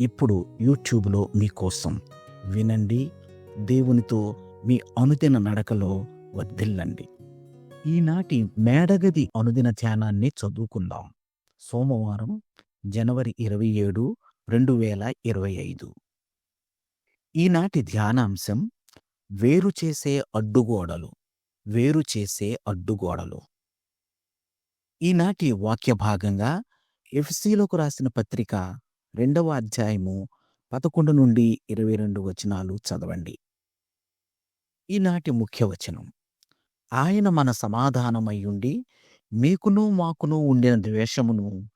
ఇప్పుడు యూట్యూబ్లో మీకోసం వినండి దేవునితో మీ అనుదిన నడకలో వర్ధిల్లండి. ఈనాటి మేడగది అనుదిన ధ్యానాన్ని చదువుకుందాం. సోమవారం జనవరి ఇరవై ఏడు రెండు వేల ఇరవై ఐదు. ఈనాటి ధ్యానాంశం వేరు చేసే అడ్డుగోడలు వేరు చేసే అడ్డుగోడలు. ఈనాటి వాక్య భాగంగా ఎఫ్సీలకు రాసిన పత్రిక రెండవ అధ్యాయము పదకొండు నుండి ఇరవై రెండు వచనాలు చదవండి. ఈనాటి ముఖ్య వచనం. ఆయన మన సమాధానమయ్యుండి మీకును మాకును ఉండిన ద్వేషమును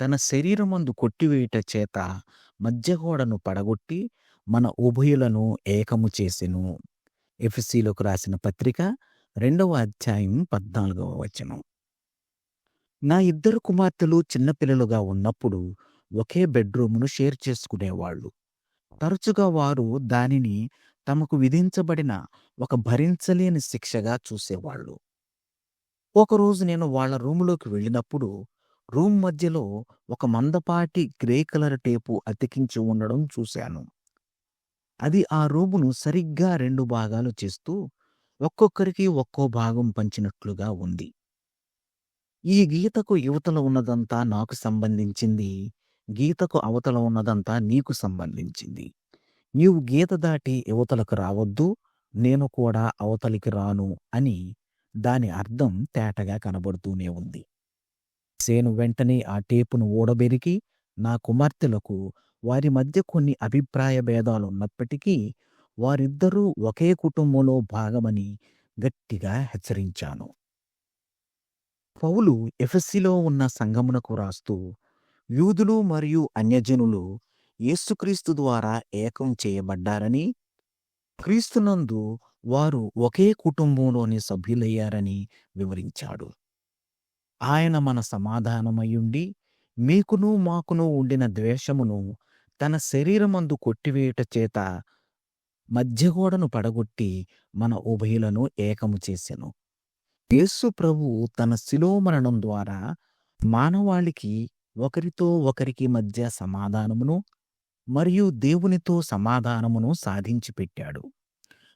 తన శరీరమందు కొట్టివేయుట చేత మధ్యగోడను పడగొట్టి మన ఉభయులను ఏకము చేసెను. ఎఫ్సిలోకి రాసిన పత్రిక రెండవ అధ్యాయం పద్నాలుగవ వచనం. నా ఇద్దరు కుమార్తెలు చిన్నపిల్లలుగా ఉన్నప్పుడు ఒకే బెడ్రూమును షేర్ చేసుకునేవాళ్ళు. తరచుగా వారు దానిని తమకు విధించబడిన ఒక భరించలేని శిక్షగా చూసేవాళ్ళు. ఒకరోజు నేను వాళ్ళ రూములోకి వెళ్ళినప్పుడు రూమ్ మధ్యలో ఒక మందపాటి గ్రే కలర్ టేపు అతికించి ఉండడం చూశాను. అది ఆ రూమును సరిగ్గా రెండు భాగాలు చేస్తూ ఒక్కొక్కరికి ఒక్కో భాగం పంచినట్లుగా ఉంది. ఈ గీతకు యువతలో ఉన్నదంతా నాకు సంబంధించింది గీతకు అవతల ఉన్నదంతా నీకు సంబంధించింది. నీవు గీత దాటి యువతలకు రావద్దు నేను కూడా అవతలికి రాను అని దాని అర్థం తేటగా కనబడుతూనే ఉంది. సేను వెంటనే ఆ టేపును ఓడబెరికి నా కుమార్తెలకు వారి మధ్య కొన్ని అభిప్రాయ భేదాలు ఉన్నప్పటికీ వారిద్దరూ ఒకే కుటుంబంలో భాగమని గట్టిగా హెచ్చరించాను. పౌలు ఎఫ్ఎస్సిలో ఉన్న సంగమునకు రాస్తూ యూదులు మరియు అన్యజనులు యేసుక్రీస్తు ద్వారా ఏకం చేయబడ్డారని క్రీస్తునందు వారు ఒకే కుటుంబంలోని సభ్యులయ్యారని వివరించాడు. ఆయన మన సమాధానమయ్యుండి మీకును మాకును ఉండిన ద్వేషమును తన శరీరమందు కొట్టివేయుట చేత మధ్యగోడను పడగొట్టి మన ఉభయులను ఏకము చేసెను. యేసు ప్రభు తన శిలోమరణం ద్వారా మానవాళికి ఒకరితో ఒకరికి మధ్య సమాధానమును మరియు దేవునితో సమాధానమును సాధించి పెట్టాడు.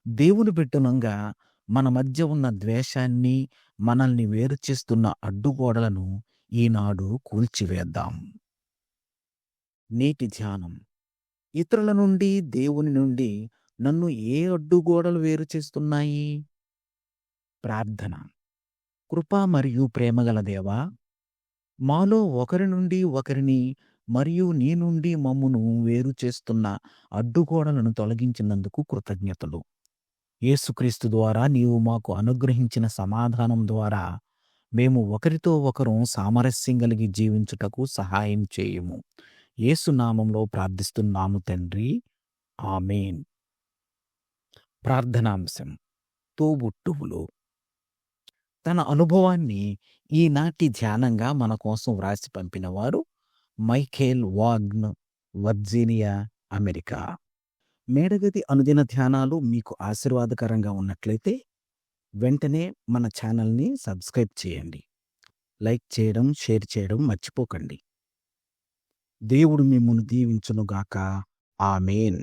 దేవుని బిడ్డనంగా మన మధ్య ఉన్న ద్వేషాన్ని మనల్ని వేరు చేస్తున్న అడ్డుగోడలను ఈనాడు కూల్చివేద్దాం. నేటి ధ్యానం. ఇతరుల నుండి దేవుని నుండి నన్ను ఏ అడ్డుగోడలు వేరు చేస్తున్నాయి? ప్రార్థన. కృప మరియు ప్రేమగల దేవా మాలో ఒకరి నుండి ఒకరిని మరియు నీ నుండి మమ్మును వేరు చేస్తున్న అడ్డుగోడలను తొలగించినందుకు కృతజ్ఞతలు. యేసుక్రీస్తు ద్వారా నీవు మాకు అనుగ్రహించిన సమాధానం ద్వారా మేము ఒకరితో ఒకరు సామరస్యం కలిగి జీవించుటకు సహాయం చేయము. ఏసునామంలో ప్రార్థిస్తున్నాము తండ్రి. ఆమెన్. ప్రార్థనాంశం. తోబుట్టువులు తన అనుభవాన్ని ఈనాటి ధ్యానంగా మన కోసం వ్రాసి పంపినవారు మైఖేల్ వాగ్న్ వర్జీనియా అమెరికా. మేడగది అనుదిన ధ్యానాలు మీకు ఆశీర్వాదకరంగా ఉన్నట్లయితే వెంటనే మన ఛానల్ని సబ్స్క్రైబ్ చేయండి. లైక్ చేయడం షేర్ చేయడం మర్చిపోకండి. దేవుడు మిమ్మల్ని దీవించునుగాక. ఆమెన్.